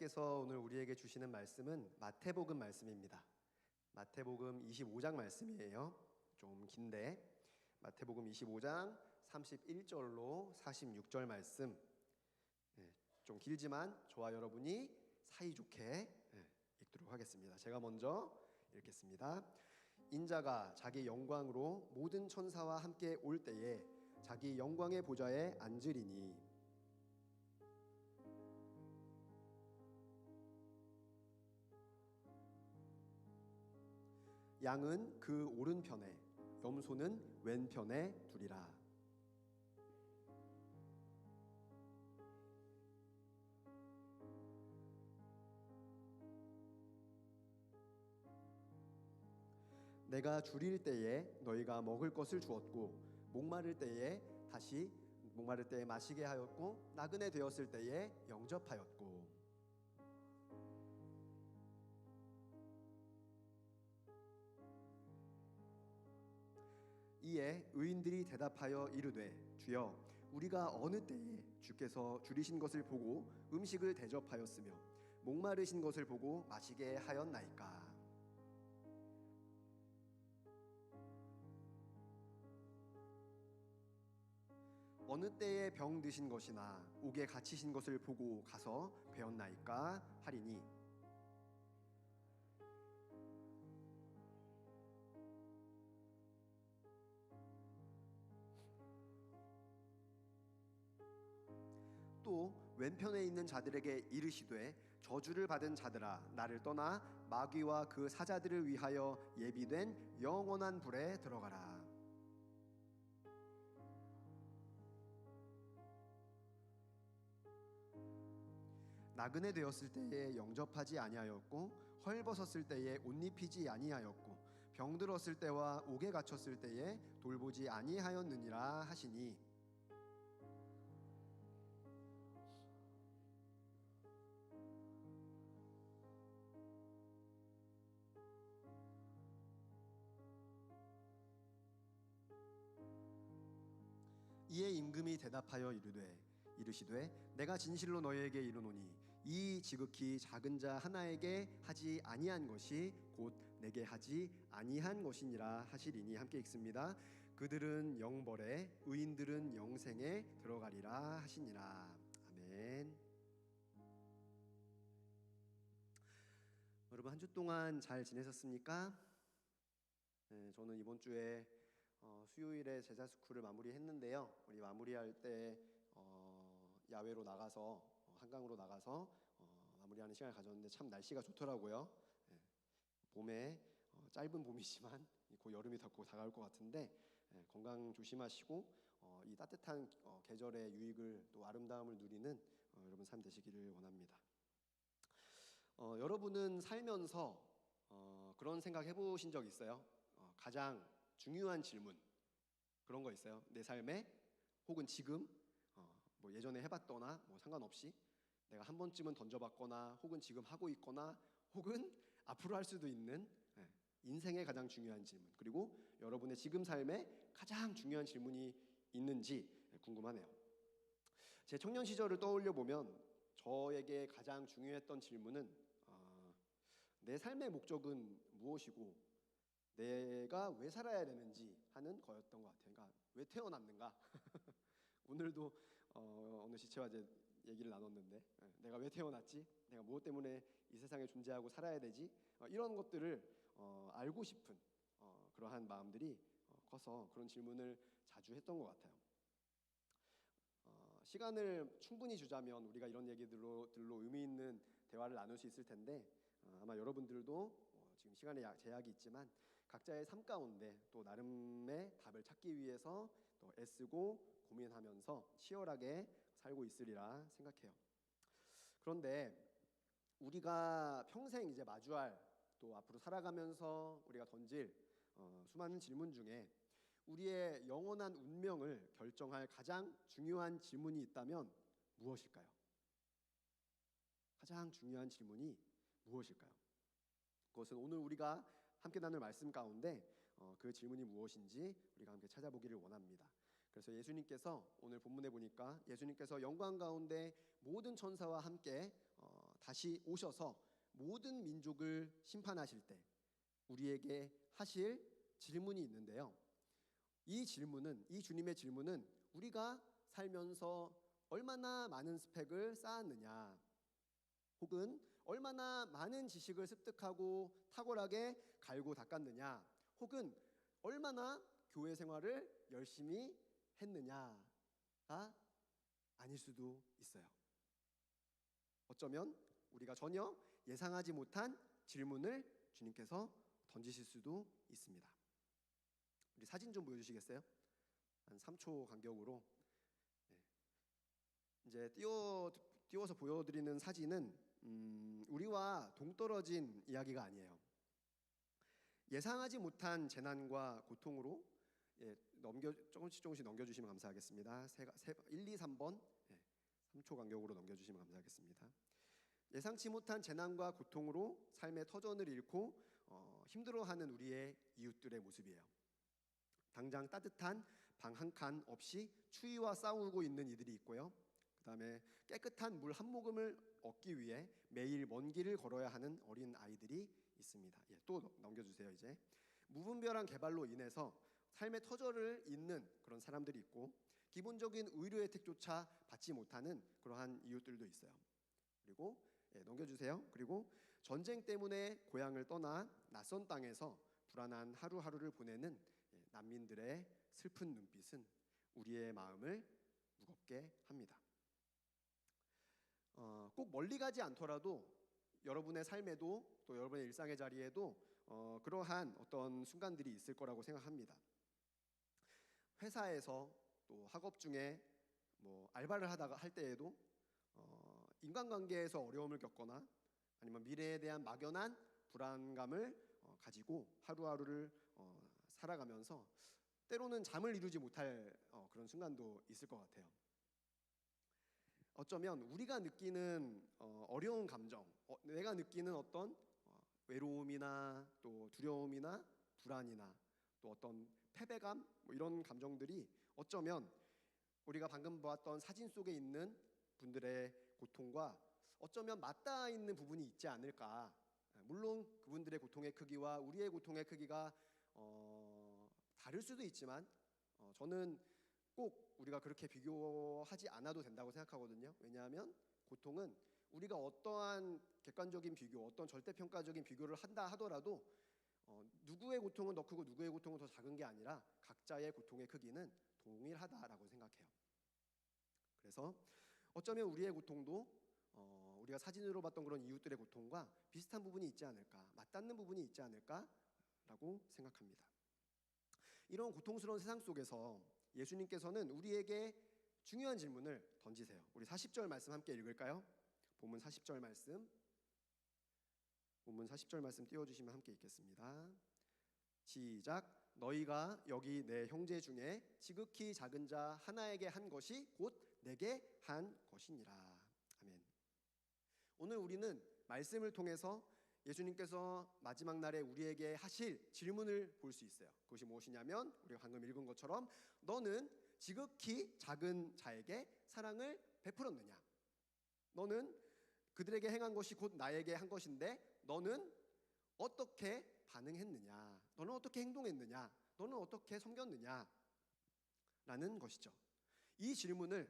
주께서 오늘 우리에게 주시는 말씀은 마태복음 말씀입니다. 마태복음 25장 말씀이에요. 좀 긴데 마태복음 25장 31절로 46절 말씀 네, 좀 길지만 저와 여러분이 사이좋게 네, 읽도록 하겠습니다. 제가 먼저 읽겠습니다. 인자가 자기 영광으로 모든 천사와 함께 올 때에 자기 영광의 보좌에 앉으리니 양은 그 오른편에 염소는 왼편에 두리라. 내가 줄일 때에 너희가 먹을 것을 주었고 목마를 때에 다시 목마를 때에 마시게 하였고 나그네 되었을 때에 영접하였고 이에 의인들이 대답하여 이르되 주여 우리가 어느 때에 주께서 줄이신 것을 보고 음식을 대접하였으며 목마르신 것을 보고 마시게 하였나이까? 어느 때에 병 드신 것이나 옥에 갇히신 것을 보고 가서 배웠나이까 하리니 왼편에 있는 자들에게 이르시되 저주를 받은 자들아 나를 떠나 마귀와 그 사자들을 위하여 예비된 영원한 불에 들어가라. 나그네 되었을 때에 영접하지 아니하였고 헐벗었을 때에 옷 입히지 아니하였고 병들었을 때와 옥에 갇혔을 때에 돌보지 아니하였느니라 하시니 이에 임금이 대답하여 이르되 이르시되 내가 진실로 너희에게 이르노니 이 지극히 작은 자 하나에게 하지 아니한 것이 곧 내게 하지 아니한 것이니라 하시리니 함께 읽습니다. 그들은 영벌에 의인들은 영생에 들어가리라 하시니라. 아멘. 여러분 한 주 동안 잘 지내셨습니까? 네, 저는 이번 주에 어, 수요일에 제자 스쿨을 마무리했는데요. 우리 마무리할 때 어, 야외로 나가서 어, 한강으로 나가서 어, 마무리하는 시간을 가졌는데 참 날씨가 좋더라고요. 예, 봄에 어, 짧은 봄이지만 곧 여름이 닫고 다가올 것 같은데 예, 건강 조심하시고 어, 이 따뜻한 어, 계절의 유익을 또 아름다움을 누리는 어, 여러분 삶 되시기를 원합니다. 어, 여러분은 살면서 어, 그런 생각 해보신 적 있어요? 어, 가장 중요한 질문 그런 거 있어요? 내 삶에 혹은 지금 어, 뭐 예전에 해봤거나 뭐 상관없이 내가 한 번쯤은 던져봤거나 혹은 지금 하고 있거나 혹은 앞으로 할 수도 있는 예, 인생의 가장 중요한 질문 그리고 여러분의 지금 삶에 가장 중요한 질문이 있는지 예, 궁금하네요. 제 청년 시절을 떠올려 보면 저에게 가장 중요했던 질문은 어, 내 삶의 목적은 무엇이고 내가 왜 살아야 되는지 하는 거였던 것 같아요. 그러니까 왜 태어났는가? 오늘도 어, 어느 시체와 이제 얘기를 나눴는데 예, 내가 왜 태어났지? 내가 무엇 때문에 이 세상에 존재하고 살아야 되지? 어, 이런 것들을 어, 알고 싶은 어, 그러한 마음들이 어, 커서 그런 질문을 자주 했던 것 같아요. 어, 시간을 충분히 주자면 우리가 이런 얘기들로 들로 의미 있는 대화를 나눌 수 있을 텐데 어, 아마 여러분들도 어, 지금 시간에 약- 제약이 있지만 각자의 삶 가운데 또 나름의 답을 찾기 위해서 또 애쓰고 고민하면서 치열하게 살고 있으리라 생각해요. 그런데 우리가 평생 이제 마주할 또 앞으로 살아가면서 우리가 던질 어, 수많은 질문 중에 우리의 영원한 운명을 결정할 가장 중요한 질문이 있다면 무엇일까요? 가장 중요한 질문이 무엇일까요? 그것은 오늘 우리가 함께 나눌 말씀 가운데 어, 그 질문이 무엇인지 우리가 함께 찾아보기를 원합니다. 그래서 예수님께서 오늘 본문에 보니까 예수님께서 영광 가운데 모든 천사와 함께 어, 다시 오셔서 모든 민족을 심판하실 때 우리에게 하실 질문이 있는데요. 이 질문은 이 주님의 질문은 우리가 살면서 얼마나 많은 스펙을 쌓았느냐 혹은 얼마나 많은 지식을 습득하고 탁월하게 갈고 닦았느냐 혹은 얼마나 교회 생활을 열심히 했느냐가 아닐 수도 있어요. 어쩌면 우리가 전혀 예상하지 못한 질문을 주님께서 던지실 수도 있습니다. 우리 사진 좀 보여주시겠어요? 한 3초 간격으로 네. 이제 띄워 띄워서 보여드리는 사진은 음, 우리와 동떨어진 이야기가 아니에요. 예상하지 못한 재난과 고통으로 예, 넘겨 조금씩 조금씩 넘겨주시면 감사하겠습니다. 세, 세, 1, 2, 3번 예, 3초 간격으로 넘겨주시면 감사하겠습니다. 예상치 못한 재난과 고통으로 삶의 터전을 잃고 어, 힘들어하는 우리의 이웃들의 모습이에요. 당장 따뜻한 방 한 칸 없이 추위와 싸우고 있는 이들이 있고요. 그 다음에 깨끗한 물 한 모금을 얻기 위해 매일 먼 길을 걸어야 하는 어린 아이들이 있습니다. 예, 또 넘겨주세요 이제 무분별한 개발로 인해서 삶의 터전을 잇는 그런 사람들이 있고 기본적인 의료 혜택조차 받지 못하는 그러한 이웃들도 있어요. 그리고 예, 넘겨주세요. 그리고 전쟁 때문에 고향을 떠나 낯선 땅에서 불안한 하루하루를 보내는 예, 난민들의 슬픈 눈빛은 우리의 마음을 무겁게 합니다. 어, 꼭 멀리 가지 않더라도 여러분의 삶에도 또 여러분의 일상의 자리에도 어, 그러한 어떤 순간들이 있을 거라고 생각합니다. 회사에서 또 학업 중에 뭐 알바를 하다가 할 때에도 어, 인간관계에서 어려움을 겪거나 아니면 미래에 대한 막연한 불안감을 어, 가지고 하루하루를 어, 살아가면서 때로는 잠을 이루지 못할 어, 그런 순간도 있을 것 같아요. 어쩌면 우리가 느끼는 어, 어려운 감정, 어, 내가 느끼는 어떤 어, 외로움이나 또 두려움이나 불안이나 또 어떤 패배감 뭐 이런 감정들이 어쩌면 우리가 방금 보았던 사진 속에 있는 분들의 고통과 어쩌면 맞닿아 있는 부분이 있지 않을까. 물론 그분들의 고통의 크기와 우리의 고통의 크기가 어, 다를 수도 있지만 어, 저는 꼭 우리가 그렇게 비교하지 않아도 된다고 생각하거든요. 왜냐하면 고통은 우리가 어떠한 객관적인 비교, 어떤 절대평가적인 비교를 한다 하더라도 어, 누구의 고통은 더 크고 누구의 고통은 더 작은 게 아니라 각자의 고통의 크기는 동일하다라고 생각해요. 그래서 어쩌면 우리의 고통도 어, 우리가 사진으로 봤던 그런 이웃들의 고통과 비슷한 부분이 있지 않을까, 맞닿는 부분이 있지 않을까라고 생각합니다. 이런 고통스러운 세상 속에서 예수님께서는 우리에게 중요한 질문을 던지세요. 우리 40절 말씀 함께 읽을까요? 본문 40절 말씀. 본문 40절 말씀 띄워 주시면 함께 읽겠습니다. 시작. 너희가 여기 내 형제 중에 지극히 작은 자 하나에게 한 것이 곧 내게 한 것이니라. 아멘. 오늘 우리는 말씀을 통해서 예수님께서 마지막 날에 우리에게 하실 질문을 볼 수 있어요. 그것이 무엇이냐면 우리가 방금 읽은 것처럼 너는 지극히 작은 자에게 사랑을 베풀었느냐? 너는 그들에게 행한 것이 곧 나에게 한 것인데 너는 어떻게 반응했느냐? 너는 어떻게 행동했느냐? 너는 어떻게 섬겼느냐? 라는 것이죠. 이 질문을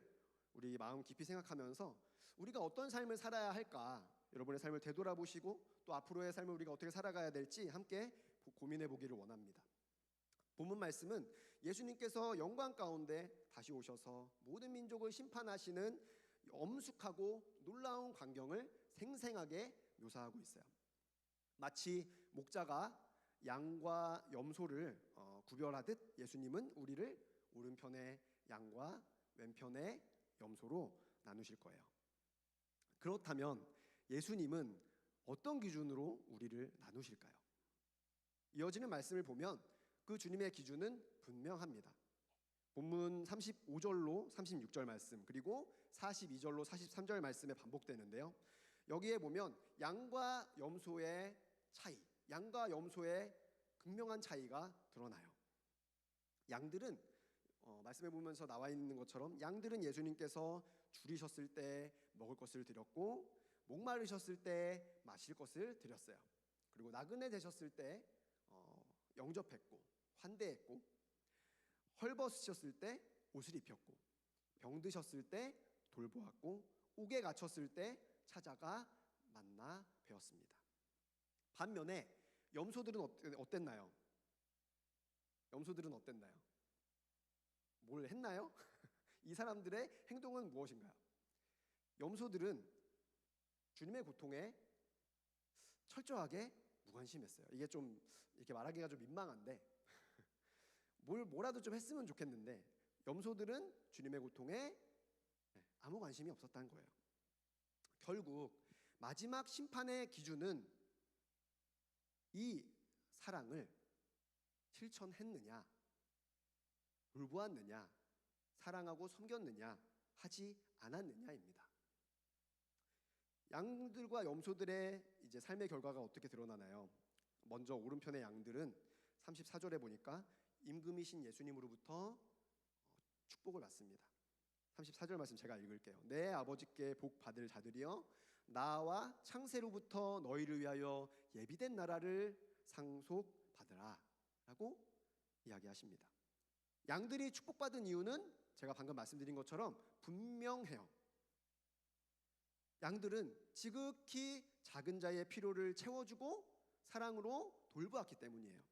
우리 마음 깊이 생각하면서 우리가 어떤 삶을 살아야 할까? 여러분의 삶을 되돌아보시고 또 앞으로의 삶을 우리가 어떻게 살아가야 될지 함께 고민해 보기를 원합니다. 본문 말씀은 예수님께서 영광 가운데 다시 오셔서 모든 민족을 심판하시는 엄숙하고 놀라운 광경을 생생하게 묘사하고 있어요. 마치 목자가 양과 염소를 어, 구별하듯 예수님은 우리를 오른편의 양과 왼편의 염소로 나누실 거예요. 그렇다면 예수님은 어떤 기준으로 우리를 나누실까요? 이어지는 말씀을 보면 그 주님의 기준은 분명합니다. 본문 35절로 36절 말씀 그리고 42절로 43절 말씀에 반복되는데요. 여기에 보면 양과 염소의 차이, 양과 염소의 극명한 차이가 드러나요. 양들은 어, 말씀해 보면서 나와 있는 것처럼 양들은 예수님께서 줄이셨을 때 먹을 것을 드렸고 목마르셨을 때 마실 것을 드렸어요. 그리고 나그네 되셨을 때 어, 영접했고 환대했고 헐벗으셨을 때 옷을 입혔고 병드셨을 때 돌보았고 옥에 갇혔을 때 찾아가 만나 배웠습니다. 반면에 염소들은 어땠- 어땠나요? 염소들은 어땠나요? 뭘 했나요? 이 사람들의 행동은 무엇인가요? 염소들은 주님의 고통에 철저하게 무관심했어요. 이게 좀 이렇게 말하기가 좀 민망한데 뭘 뭐라도 좀 했으면 좋겠는데 염소들은 주님의 고통에 아무 관심이 없었다는 거예요. 결국 마지막 심판의 기준은 이 사랑을 실천했느냐, 돌보았느냐, 사랑하고 섬겼느냐, 하지 않았느냐입니다. 양들과 염소들의 이제 삶의 결과가 어떻게 드러나나요? 먼저 오른편의 양들은 34절에 보니까 임금이신 예수님으로부터 축복을 받습니다. 34절 말씀 제가 읽을게요. 내 아버지께 복 받을 자들이여 나와 창세로부터 너희를 위하여 예비된 나라를 상속받으라라고 이야기하십니다. 양들이 축복받은 이유는 제가 방금 말씀드린 것처럼 분명해요. 양들은 지극히 작은 자의 필요를 채워주고 사랑으로 돌보았기 때문이에요.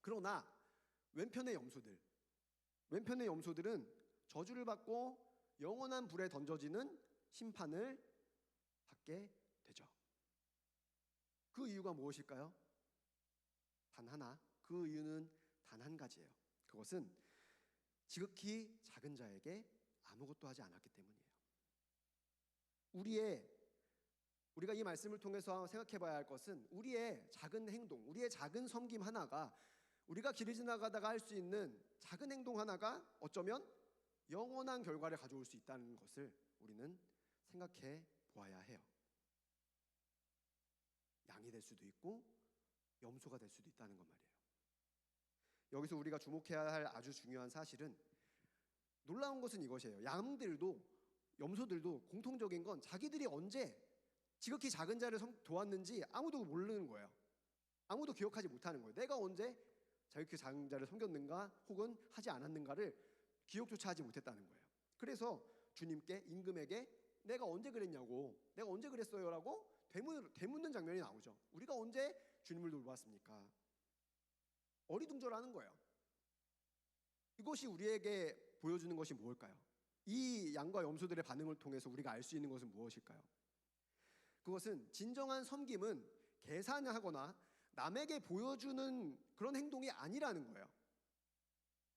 그러나 왼편의 염소들, 왼편의 염소들은 저주를 받고 영원한 불에 던져지는 심판을 받게 되죠. 그 이유가 무엇일까요? 단 하나. 그 이유는 단 한 가지예요. 그것은 지극히 작은 자에게 아무것도 하지 않았기 때문이에요. 우리의 우리가 이 말씀을 통해서 생각해 봐야 할 것은 우리의 작은 행동, 우리의 작은 섬김 하나가 우리가 길을 지나가다가 할 수 있는 작은 행동 하나가 어쩌면 영원한 결과를 가져올 수 있다는 것을 우리는 생각해 보아야 해요. 양이 될 수도 있고 염소가 될 수도 있다는 것 말이에요. 여기서 우리가 주목해야 할 아주 중요한 사실은 놀라운 것은 이것이에요. 양들도 염소들도 공통적인 건 자기들이 언제 지극히 작은 자를 섬- 도왔는지 아무도 모르는 거예요. 아무도 기억하지 못하는 거예요. 내가 언제 지극히 작은 자를 섬겼는가 혹은 하지 않았는가를 기억조차 하지 못했다는 거예요. 그래서 주님께 임금에게 내가 언제 그랬냐고 내가 언제 그랬어요라고 되묻, 되묻는 장면이 나오죠. 우리가 언제 주님을 돌보았습니까? 어리둥절하는 거예요. 이것이 우리에게 보여주는 것이 무엇일까요? 이 양과 염소들의 반응을 통해서 우리가 알 수 있는 것은 무엇일까요? 그것은 진정한 섬김은 계산하거나 남에게 보여주는 그런 행동이 아니라는 거예요.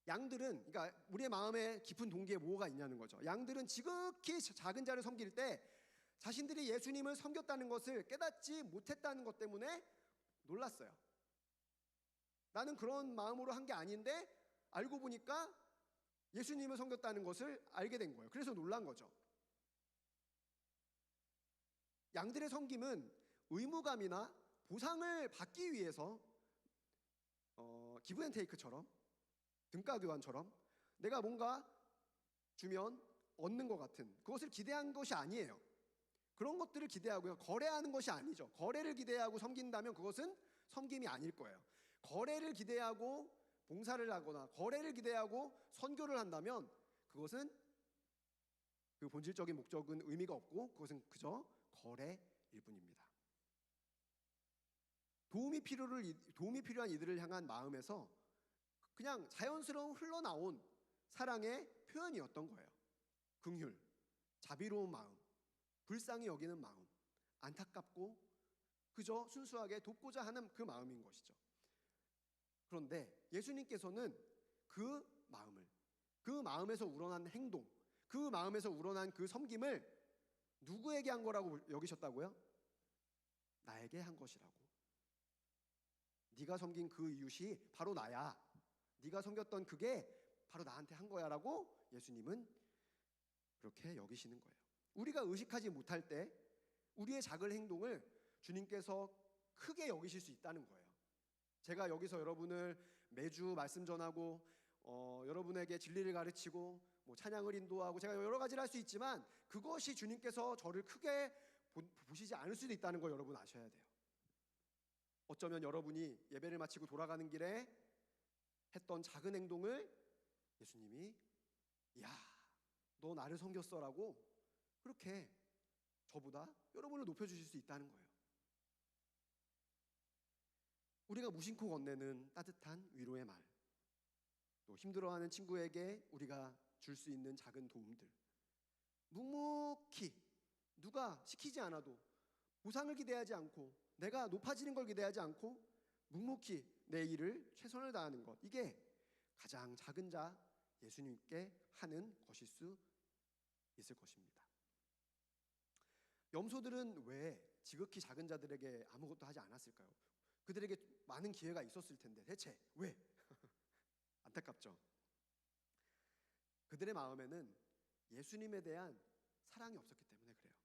양들은 그러니까 우리의 마음에 깊은 동기에 뭐가 있냐는 거죠. 양들은 지극히 작은 자를 섬길 때 자신들이 예수님을 섬겼다는 것을 깨닫지 못했다는 것 때문에 놀랐어요. 나는 그런 마음으로 한 게 아닌데 알고 보니까 예수님을 섬겼다는 것을 알게 된 거예요. 그래서 놀란 거죠. 양들의 섬김은 의무감이나 보상을 받기 위해서 어, 기브앤테이크처럼 등가 교환처럼 내가 뭔가 주면 얻는 것 같은 그것을 기대한 것이 아니에요. 그런 것들을 기대하고요. 거래하는 것이 아니죠. 거래를 기대하고 섬긴다면 그것은 섬김이 아닐 거예요. 거래를 기대하고 봉사를 하거나 거래를 기대하고 선교를 한다면 그것은 그 본질적인 목적은 의미가 없고 그것은 그저 거래일 뿐입니다. 도움이 필요를 도움이 필요한 이들을 향한 마음에서 그냥 자연스러운 흘러나온 사랑의 표현이었던 거예요. 긍휼, 자비로운 마음, 불쌍히 여기는 마음, 안타깝고 그저 순수하게 돕고자 하는 그 마음인 것이죠. 그런데 예수님께서는 그 마음을 그 마음에서 우러난 행동, 그 마음에서 우러난 그 섬김을 누구에게 한 거라고 여기셨다고요? 나에게 한 것이라고. 네가 섬긴 그 이웃이 바로 나야. 네가 섬겼던 그게 바로 나한테 한 거야라고 예수님은 그렇게 여기시는 거예요. 우리가 의식하지 못할 때 우리의 작은 행동을 주님께서 크게 여기실 수 있다는 거예요. 제가 여기서 여러분을 매주 말씀 전하고 어, 여러분에게 진리를 가르치고 뭐 찬양을 인도하고 제가 여러 가지를 할 수 있지만 그것이 주님께서 저를 크게 보, 보시지 않을 수도 있다는 걸 여러분 아셔야 돼요. 어쩌면 여러분이 예배를 마치고 돌아가는 길에 했던 작은 행동을 예수님이 야, 너 나를 섬겼어라고 그렇게 저보다 여러분을 높여 주실 수 있다는 거예요. 우리가 무심코 건네는 따뜻한 위로의 말. 또 힘들어하는 친구에게 우리가 줄 수 있는 작은 도움들. 묵묵히 누가 시키지 않아도 보상을 기대하지 않고 내가 높아지는 걸 기대하지 않고 묵묵히 내 일을 최선을 다하는 것. 이게 가장 작은 자 예수님께 하는 것일 수 있을 것입니다. 염소들은 왜 지극히 작은 자들에게 아무것도 하지 않았을까요? 그들에게 많은 기회가 있었을 텐데 대체 왜? 안타깝죠. 그들의 마음에는 예수님에 대한 사랑이 없었기 때문에 그래요.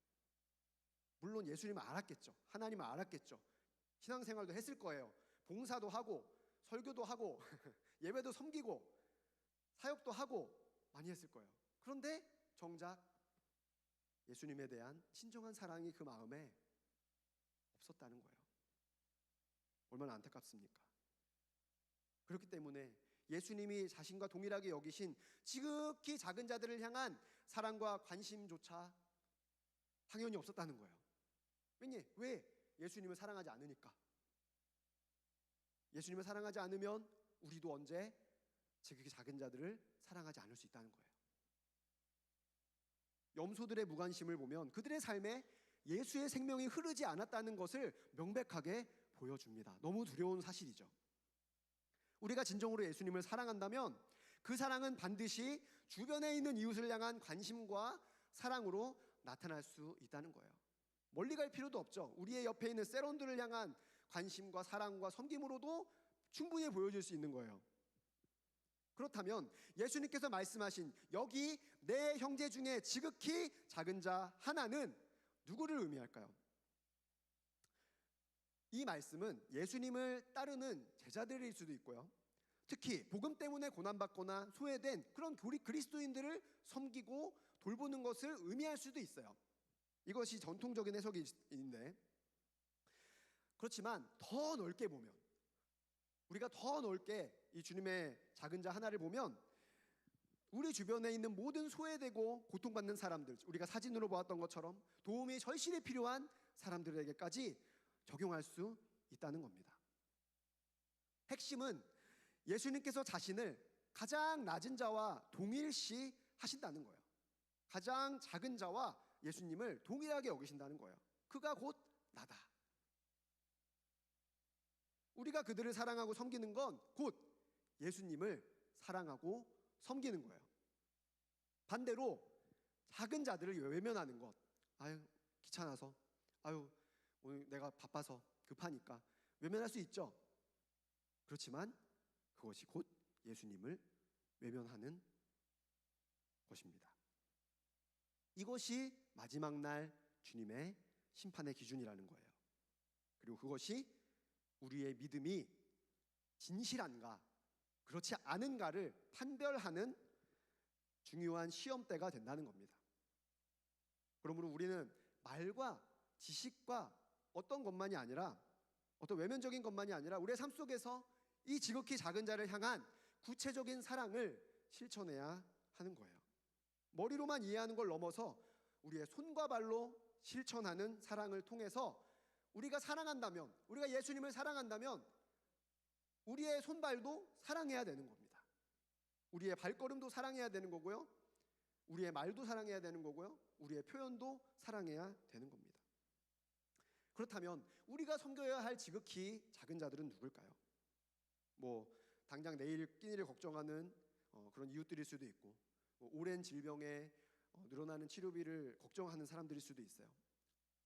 물론 예수님을 알았겠죠. 하나님을 알았겠죠. 신앙생활도 했을 거예요. 봉사도 하고 설교도 하고 예배도 섬기고 사역도 하고 많이 했을 거예요. 그런데 정작 예수님에 대한 신정한 사랑이 그 마음에 없었다는 거예요. 얼마나 안타깝습니까? 그렇기 때문에 예수님이 자신과 동일하게 여기신 지극히 작은 자들을 향한 사랑과 관심조차 당연히 없었다는 거예요. 왜냐? 왜 예수님을 사랑하지 않으니까. 예수님을 사랑하지 않으면 우리도 언제 지극히 작은 자들을 사랑하지 않을 수 있다는 거예요. 염소들의 무관심을 보면 그들의 삶에 예수의 생명이 흐르지 않았다는 것을 명백하게 보여줍니다. 너무 두려운 사실이죠. 우리가 진정으로 예수님을 사랑한다면 그 사랑은 반드시 주변에 있는 이웃을 향한 관심과 사랑으로 나타날 수 있다는 거예요. 멀리 갈 필요도 없죠. 우리의 옆에 있는 세론들을 향한 관심과 사랑과 섬김으로도 충분히 보여줄 수 있는 거예요. 그렇다면 예수님께서 말씀하신 여기 내 형제 중에 지극히 작은 자 하나는 누구를 의미할까요? 이 말씀은 예수님을 따르는 제자들일 수도 있고요. 특히 복음 때문에 고난받거나 소외된 그런 우리 그리스도인들을 섬기고 돌보는 것을 의미할 수도 있어요. 이것이 전통적인 해석인데 그렇지만 더 넓게 보면 우리가 더 넓게 이 주님의 작은 자 하나를 보면 우리 주변에 있는 모든 소외되고 고통받는 사람들 우리가 사진으로 보았던 것처럼 도움이 절실히 필요한 사람들에게까지 적용할 수 있다는 겁니다. 핵심은 예수님께서 자신을 가장 낮은 자와 동일시 하신다는 거예요. 가장 작은 자와 예수님을 동일하게 여기신다는 거예요. 그가 곧 나다. 우리가 그들을 사랑하고 섬기는 건 곧 예수님을 사랑하고 섬기는 거예요. 반대로 작은 자들을 외면하는 것. 아유, 귀찮아서. 아유, 오늘 내가 바빠서 급하니까 외면할 수 있죠. 그렇지만 그것이 곧 예수님을 외면하는 것입니다. 이것이 마지막 날 주님의 심판의 기준이라는 거예요. 그리고 그것이 우리의 믿음이 진실한가, 그렇지 않은가를 판별하는 중요한 시험대가 된다는 겁니다. 그러므로 우리는 말과 지식과 어떤 것만이 아니라 어떤 외면적인 것만이 아니라 우리의 삶 속에서 이 지극히 작은 자를 향한 구체적인 사랑을 실천해야 하는 거예요. 머리로만 이해하는 걸 넘어서 우리의 손과 발로 실천하는 사랑을 통해서 우리가 사랑한다면, 우리가 예수님을 사랑한다면 우리의 손발도 사랑해야 되는 겁니다. 우리의 발걸음도 사랑해야 되는 거고요. 우리의 말도 사랑해야 되는 거고요. 우리의 표현도 사랑해야 되는 겁니다. 그렇다면 우리가 섬겨야 할 지극히 작은 자들은 누굴까요? 뭐 당장 내일 끼니를 걱정하는 어, 그런 이웃들일 수도 있고 뭐 오랜 질병에 어, 늘어나는 치료비를 걱정하는 사람들일 수도 있어요.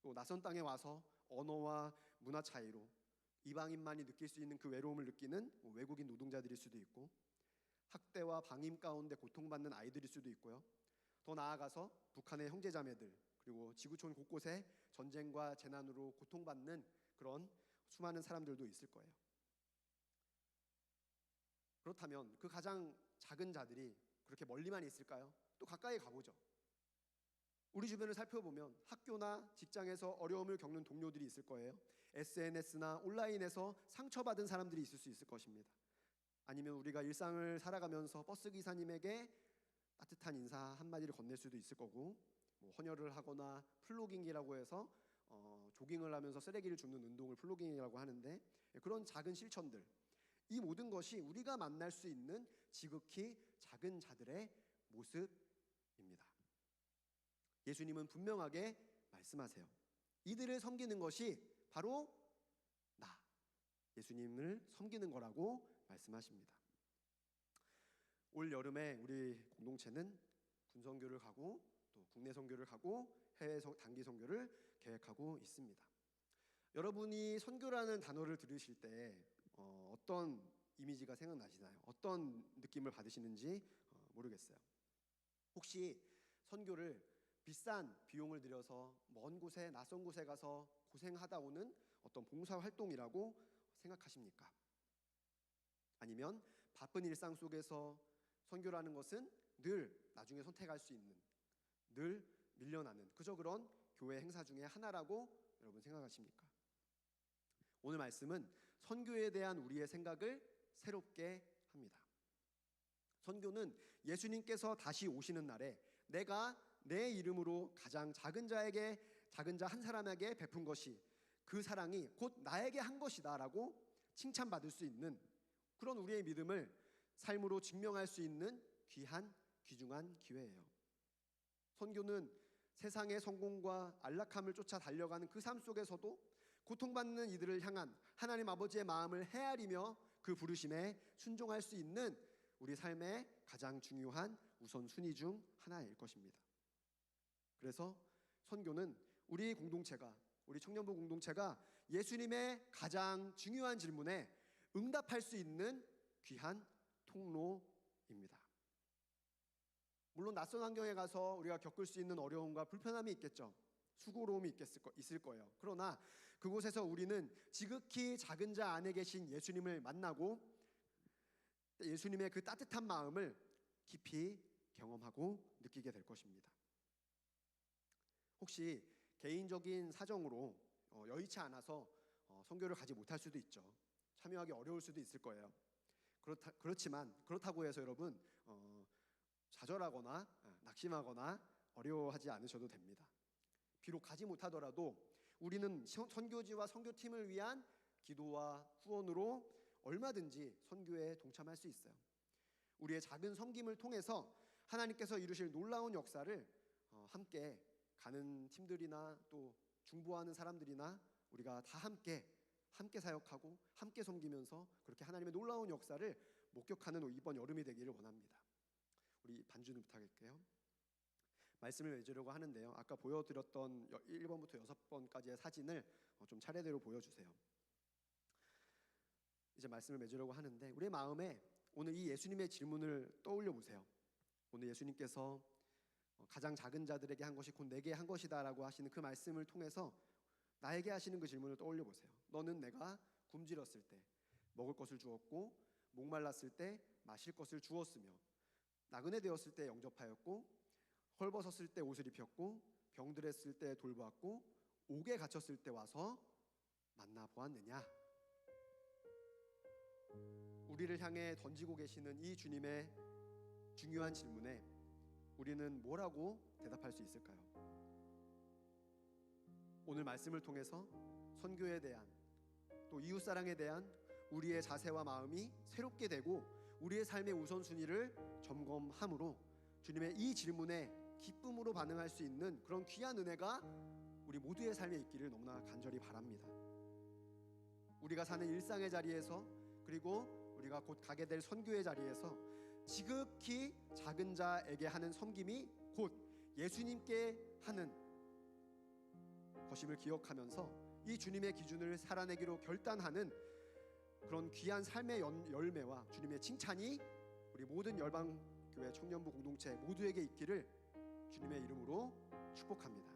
또 낯선 땅에 와서 언어와 문화 차이로 이방인만이 느낄 수 있는 그 외로움을 느끼는 뭐 외국인 노동자들일 수도 있고 학대와 방임 가운데 고통받는 아이들일 수도 있고요. 더 나아가서 북한의 형제자매들 그리고 지구촌 곳곳에 전쟁과 재난으로 고통받는 그런 수많은 사람들도 있을 거예요. 그렇다면 그 가장 작은 자들이 그렇게 멀리만 있을까요? 또 가까이 가보죠. 우리 주변을 살펴보면 학교나 직장에서 어려움을 겪는 동료들이 있을 거예요. SNS나 온라인에서 상처받은 사람들이 있을 수 있을 것입니다. 아니면 우리가 일상을 살아가면서 버스 기사님에게 따뜻한 인사 한마디를 건넬 수도 있을 거고 뭐 헌혈을 하거나 플로깅이라고 해서 어, 조깅을 하면서 쓰레기를 줍는 운동을 플로깅이라고 하는데 그런 작은 실천들 이 모든 것이 우리가 만날 수 있는 지극히 작은 자들의 모습입니다. 예수님은 분명하게 말씀하세요. 이들을 섬기는 것이 바로 나 예수님을 섬기는 거라고 말씀하십니다. 올 여름에 우리 공동체는 군선교를 가고 또 국내 선교를 가고 해외 선- 단기 선교를 계획하고 있습니다. 여러분이 선교라는 단어를 들으실 때 어, 어떤 이미지가 생각나시나요? 어떤 느낌을 받으시는지 어, 모르겠어요. 혹시 선교를 비싼 비용을 들여서 먼 곳에 낯선 곳에 가서 고생하다 오는 어떤 봉사 활동이라고 생각하십니까? 아니면 바쁜 일상 속에서 선교라는 것은 늘 나중에 선택할 수 있는 늘 밀려나는 그저 그런 교회 행사 중에 하나라고 여러분 생각하십니까? 오늘 말씀은 선교에 대한 우리의 생각을 새롭게 합니다. 선교는 예수님께서 다시 오시는 날에 내가 내 이름으로 가장 작은 자에게 작은 자 한 사람에게 베푼 것이 그 사랑이 곧 나에게 한 것이다라고 칭찬받을 수 있는 그런 우리의 믿음을 삶으로 증명할 수 있는 귀한 귀중한 기회예요. 선교는 세상의 성공과 안락함을 쫓아 달려가는 그 삶 속에서도 고통받는 이들을 향한 하나님 아버지의 마음을 헤아리며 그 부르심에 순종할 수 있는 우리 삶의 가장 중요한 우선순위 중 하나일 것입니다. 그래서 선교는 우리 공동체가 우리 청년부 공동체가 예수님의 가장 중요한 질문에 응답할 수 있는 귀한 통로입니다. 물론 낯선 환경에 가서 우리가 겪을 수 있는 어려움과 불편함이 있겠죠. 수고로움이 있겠을 거, 있을 거예요. 그러나 그곳에서 우리는 지극히 작은 자 안에 계신 예수님을 만나고 예수님의 그 따뜻한 마음을 깊이 경험하고 느끼게 될 것입니다. 혹시 개인적인 사정으로 어, 여의치 않아서 어, 선교를 가지 못할 수도 있죠. 참여하기 어려울 수도 있을 거예요. 그렇다, 그렇지만 그렇다고 해서 여러분 어, 좌절하거나 아, 낙심하거나 어려워하지 않으셔도 됩니다. 비록 가지 못하더라도 우리는 선- 선교지와 선교팀을 위한 기도와 후원으로 얼마든지 선교에 동참할 수 있어요. 우리의 작은 섬김을 통해서 하나님께서 이루실 놀라운 역사를 어, 함께 가는 팀들이나 또 중보하는 사람들이나 우리가 다 함께 함께 사역하고 함께 섬기면서 그렇게 하나님의 놀라운 역사를 목격하는 이번 여름이 되기를 원합니다. 우리 반주는 부탁할게요. 말씀을 맺으려고 하는데요. 아까 보여드렸던 1번부터 6번까지의 사진을 어, 좀 차례대로 보여주세요. 이제 말씀을 맺으려고 하는데 우리의 마음에 오늘 이 예수님의 질문을 떠올려 보세요. 오늘 예수님께서 어, 가장 작은 자들에게 한 것이 곧 내게 한 것이다라고 하시는 그 말씀을 통해서 나에게 하시는 그 질문을 떠올려 보세요. 너는 내가 굶주렸을 때 먹을 것을 주었고 목말랐을 때 마실 것을 주었으며 나그네 되었을 때 영접하였고 헐벗었을 때 옷을 입혔고 병들었을 때 돌보았고 옥에 갇혔을 때 와서 만나 보았느냐? 우리를 향해 던지고 계시는 이 주님의 중요한 질문에 우리는 뭐라고 대답할 수 있을까요? 오늘 말씀을 통해서 선교에 대한 또 이웃 사랑에 대한 우리의 자세와 마음이 새롭게 되고 우리의 삶의 우선순위를 점검함으로 주님의 이 질문에 기쁨으로 반응할 수 있는 그런 귀한 은혜가 우리 모두의 삶에 있기를 너무나 간절히 바랍니다. 우리가 사는 일상의 자리에서 그리고 우리가 곧 가게 될 선교의 자리에서 지극히 작은 자에게 하는 섬김이 곧 예수님께 하는 것임을 기억하면서 이 주님의 기준을 살아내기로 결단하는 그런 귀한 삶의 연- 열매와 주님의 칭찬이 우리 모든 열방 교회 청년부 공동체 모두에게 있기를 주님의 이름으로 축복합니다.